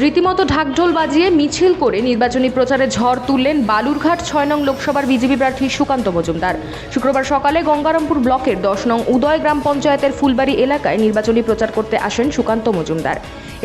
রীতিমতো ঢাকঢোল বাজিয়ে মিছিল করে নির্বাচনী প্রচারে ঝড় তুললেন বালুরঘাট ছয় নং লোকসভার বিজেপি প্রার্থী সুকান্ত মজুমদার। শুক্রবার সকালে গঙ্গারামপুর ব্লকের দশ নং উদয় গ্রাম পঞ্চায়েতের ফুলবাড়ি এলাকায় নির্বাচনী প্রচার করতে আসেন সুকান্ত মজুমদার।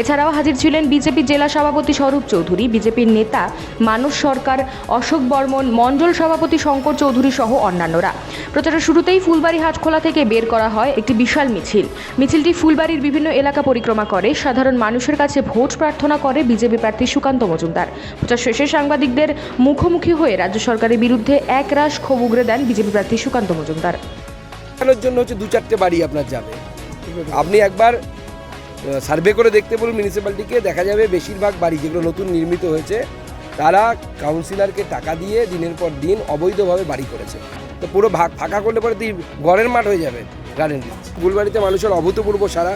এছাড়াও হাজির ছিলেন বিজেপি জেলা সভাপতি স্বরূপ চৌধুরী, বিজেপির নেতা মানস সরকার অশোক বর্মন, মণ্ডল সভাপতি শঙ্কর চৌধুরী সহ অন্যান্যরা। প্রচারের শুরুতেই ফুলবাড়ি হাটখোলা থেকে বের করা হয় একটি বিশাল মিছিল। মিছিলটি ফুলবাড়ির বিভিন্ন এলাকা পরিক্রমা করে। সাধারণ মানুষের কাছে ভোট প্রার্থনা করে বিজেপি প্রার্থী সুকান্ত মজুমদার। প্রচার শেষে সাংবাদিকদের মুখোমুখি হয়ে রাজ্য সরকারের বিরুদ্ধে এক একরাশ ক্ষোভ উগরে দেন বিজেপি প্রার্থী সুকান্ত মজুমদার। জন্য হচ্ছে দু চারটে বাড়ি আপনার যাবে। আপনি একবার সার্ভে করে দেখতে বলুন মিউনিসিপ্যালিটিকে দেখা যাবে বেশিরভাগ বাড়ি যেগুলো নতুন নির্মিত হয়েছে, তারা কাউন্সিলরকে টাকা দিয়ে দিনের পর দিন অবৈধভাবে বাড়ি করেছে। তো পুরো ভাগ ফাঁকা করলে পরে তুই গড়ের মাঠ হয়ে যাবে গার্ডেন ফুলবাড়িতে মানুষের অভূতপূর্ব সারা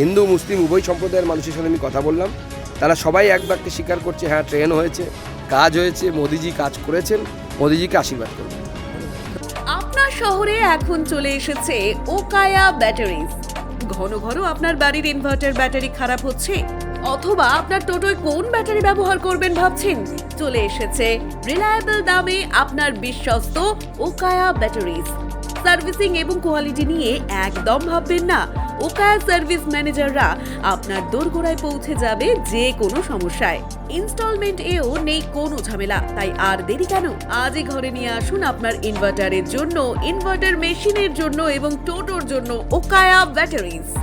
হিন্দু, মুসলিম, উভয় সম্প্রদায়ের মানুষের সঙ্গে আমি কথা বললাম। তারা সবাই এক বাক্যে স্বীকার করছে হ্যাঁ ট্রেন হয়েছে, কাজ হয়েছে, মোদিজি কাজ করেছেন, মোদিজিকে আশীর্বাদ করবেন আপনার শহরে এখন চলে এসেছে ওকায়া ব্যাটারিজ ঘন ঘন আপনার বাড়ির ইনভার্টার ব্যাটারি খারাপ হচ্ছে, অথবা আপনার টোটোয় কোন ব্যাটারি ব্যবহার করবেন ভাবছেন? চলে এসেছে রিলায়েবল দামে আপনার বিশ্বস্ত ওকায়া ব্যাটারিজ সার্ভিসিং এবং কোয়ালিটি নিয়ে একদম ভাববেন না। ওকায়া সার্ভিস ম্যানেজাররা আপনার দোরগোড়ায় পৌঁছে যাবে যে কোনো সমস্যায়। ইনস্টলমেন্ট এও নেই কোনো ঝামেলা। তাই আর দেরি কেন? আজই ঘরে নিয়ে আসুন আপনার ইনভার্টারের জন্য, ইনভার্টার মেশিনের জন্য এবং টোটোর জন্য ওকায়া ব্যাটারিজ।